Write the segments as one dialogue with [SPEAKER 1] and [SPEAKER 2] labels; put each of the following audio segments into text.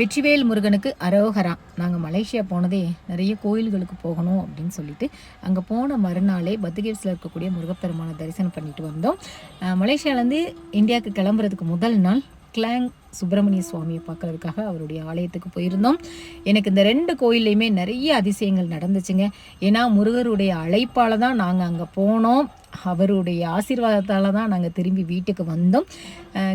[SPEAKER 1] வெற்றிவேல் முருகனுக்கு அரோகரா. நாங்கள் மலேசியா போனதே நிறைய கோயில்களுக்கு போகணும் அப்படின்னு சொல்லிட்டு அங்கே போன மறுநாளே பத்துகேவ்ஸில் இருக்கக்கூடிய முருகப்பெருமானை தரிசனம் பண்ணிட்டு வந்தோம். மலேசியாவிலேருந்து இந்தியாவுக்கு கிளம்புறதுக்கு முதல் நாள் கிளாங் சுப்பிரமணிய சுவாமியை பார்க்கறதுக்காக அவருடைய ஆலயத்துக்கு போயிருந்தோம். எனக்கு இந்த ரெண்டு கோயில்லையுமே நிறைய அதிசயங்கள் நடந்துச்சுங்க. ஏன்னா முருகருடைய அழைப்பால் தான் நாங்கள் அங்கே போனோம். அவருடைய ஆசீர்வாதத்தால் தான் நாங்கள் திரும்பி வீட்டுக்கு வந்தோம்.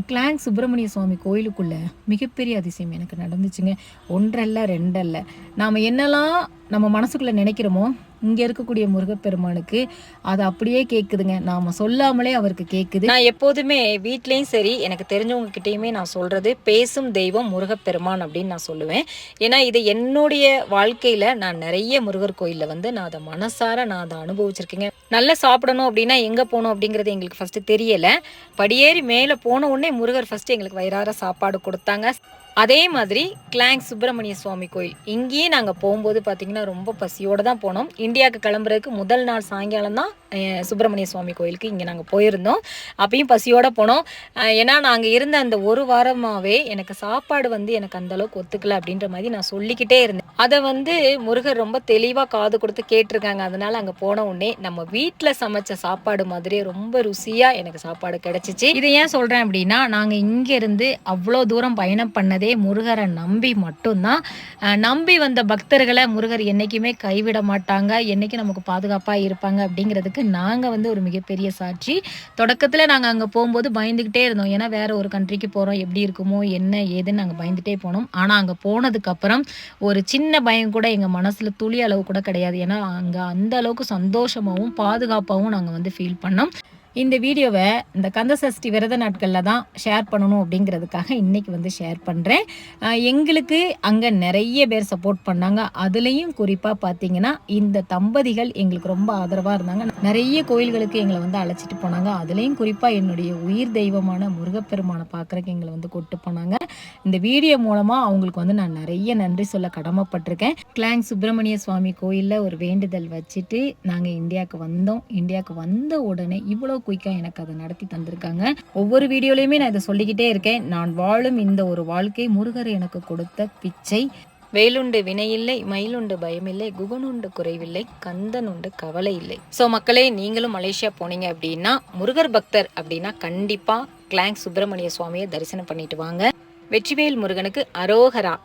[SPEAKER 1] கிளாங் சுப்பிரமணிய சுவாமி கோயிலுக்குள்ளே மிகப்பெரிய அதிசயம் எனக்கு நடந்துச்சுங்க. ஒன்றல்ல ரெண்டல்ல. நாம் என்னெல்லாம் நம்ம மனசுக்குள்ளே நினைக்கிறோமோ இங்கே இருக்கக்கூடிய முருகப்பெருமானுக்கு அது அப்படியே கேட்குதுங்க நாம் சொல்லாமலே அவருக்கு கேட்குது
[SPEAKER 2] நான் எப்போதுமே வீட்லேயும் சரி எனக்கு தெரிஞ்சவங்க கிட்டேயுமே நான் சொல்கிறது பேசும் தெய்வம் முருகப்பெருமான் அப்படின்னு நான் சொல்லுவேன். ஏன்னா இது என்னுடைய வாழ்க்கையில் நான் நிறைய முருகர் கோயிலில் வந்து நான் அதை மனசார நான் அதை அனுபவிச்சிருக்கேங்க. நல்லா சாப்பிடணும் அப்படின்னா எங்கே போகணும் அப்படிங்கிறது எங்களுக்கு ஃபஸ்ட்டு தெரியலை. படியேறி மேலே போன உடனே முருகர் ஃபஸ்ட்டு எங்களுக்கு வயிறார சாப்பாடு கொடுத்தாங்க. அதே மாதிரி கிளாங் சுப்பிரமணிய சுவாமி கோயில். இங்கேயே நாங்கள் போகும்போது பார்த்தீங்கன்னா ரொம்ப பசியோடு தான் போனோம். இந்தியாவுக்கு கிளம்புறதுக்கு முதல் நாள் சாயங்காலம் தான் சுப்பிரமணிய சுவாமி கோயிலுக்கு இங்கே நாங்கள் போயிருந்தோம். அப்பயும் பசியோடு போனோம். ஏன்னா நாங்கள் இருந்த அந்த ஒரு வாரமாகவே எனக்கு சாப்பாடு வந்து எனக்கு அந்தளவுக்கு ஒத்துக்கலை ஒத்துக்கல அப்படின்ற மாதிரி நான் சொல்லிக்கிட்டே இருந்தேன். அதை வந்து முருகர் ரொம்ப தெளிவாக காது கொடுத்து கேட்டிருக்காங்க. அதனால அங்கே போன உடனே நம்ம வீட்டில் சமைச்ச சாப்பாடு மாதிரியே ரொம்ப ருசியாக எனக்கு சாப்பாடு கிடச்சிச்சு. இதை ஏன் சொல்கிறேன் அப்படின்னா நாங்கள் இங்கேருந்து அவ்வளோ தூரம் பயணம் பண்ணதே முருகரை நம்பி மட்டும்தான். நம்பி வந்த பக்தர்களை முருகர் என்றைக்குமே கைவிட மாட்டாங்க. என்றைக்கும் நமக்கு பாதுகாப்பாக இருப்பாங்க அப்படிங்கிறதுக்கு நாங்கள் வந்து ஒரு மிகப்பெரிய சாட்சி. தொடக்கத்தில் நாங்கள் அங்கே போகும்போது பயந்துக்கிட்டே இருந்தோம். ஏன்னா வேற ஒரு கண்ட்ரிக்கு போகிறோம் எப்படி இருக்குமோ என்ன ஏதுன்னு நாங்கள் பயந்துகிட்டே போனோம். ஆனால் அங்கே போனதுக்கப்புறம் ஒரு சின்ன பயம் கூட எங்கள் மனசில் துளி அளவு கூட கிடையாது. ஏன்னா அங்கே அந்த அளவுக்கு சந்தோஷமாகவும் பாதுகாப்பாகவும் நாங்கள் வந்து ஃபீல் பண்ணோம். இந்த வீடியோவை இந்த கந்த சஷ்டி விரத நாட்களில் தான் ஷேர் பண்ணணும் அப்படிங்கிறதுக்காக இன்றைக்கி வந்து ஷேர் பண்ணுறேன் எங்களுக்கு அங்கே நிறைய பேர் சப்போர்ட் பண்ணாங்க. அதுலேயும் குறிப்பாக பார்த்தீங்கன்னா இந்த தம்பதிகள் எங்களுக்கு ரொம்ப ஆதரவாக இருந்தாங்க. நிறைய கோயில்களுக்கு எங்களை வந்து அழைச்சிட்டு போனாங்க. அதுலேயும் குறிப்பாக என்னுடைய உயிர் தெய்வமான முருகப்பெருமானை பார்க்குறக்கு எங்களை வந்து கூட்டு போனாங்க. இந்த வீடியோ மூலமாக அவங்களுக்கு வந்து நான் நிறைய நன்றி சொல்ல கடமைப்பட்டிருக்கேன். கிளாங் சுப்பிரமணிய சுவாமி கோயிலில் ஒரு வேண்டுதல் வச்சுட்டு நாங்கள் இந்தியாவுக்கு வந்தோம். இந்தியாவுக்கு வந்த உடனே இவ்வளோ குயிக்காக எனக்கு அதை நடத்தி தந்திருக்காங்க. ஒவ்வொரு வீடியோலையுமே நான் இதை சொல்லிக்கிட்டே இருக்கேன். நான் வாழும் இந்த ஒரு வாழ்க்கை முருகர் எனக்கு கொடுத்த பிச்சை. வேலுண்டு வினையில்லை மயிலுண்டு பயமில்லை குகனுண்டு குறைவில்லை கந்தன் உண்டு கவலை இல்லை ஸோ மக்களே நீங்களும் மலேசியா போனீங்க அப்படின்னா முருகர் பக்தர் அப்படின்னா கண்டிப்பாக கிளாங் சுப்பிரமணிய சுவாமியை தரிசனம் பண்ணிட்டு வாங்க. வெற்றிவேல் முருகனுக்கு அரோகரா.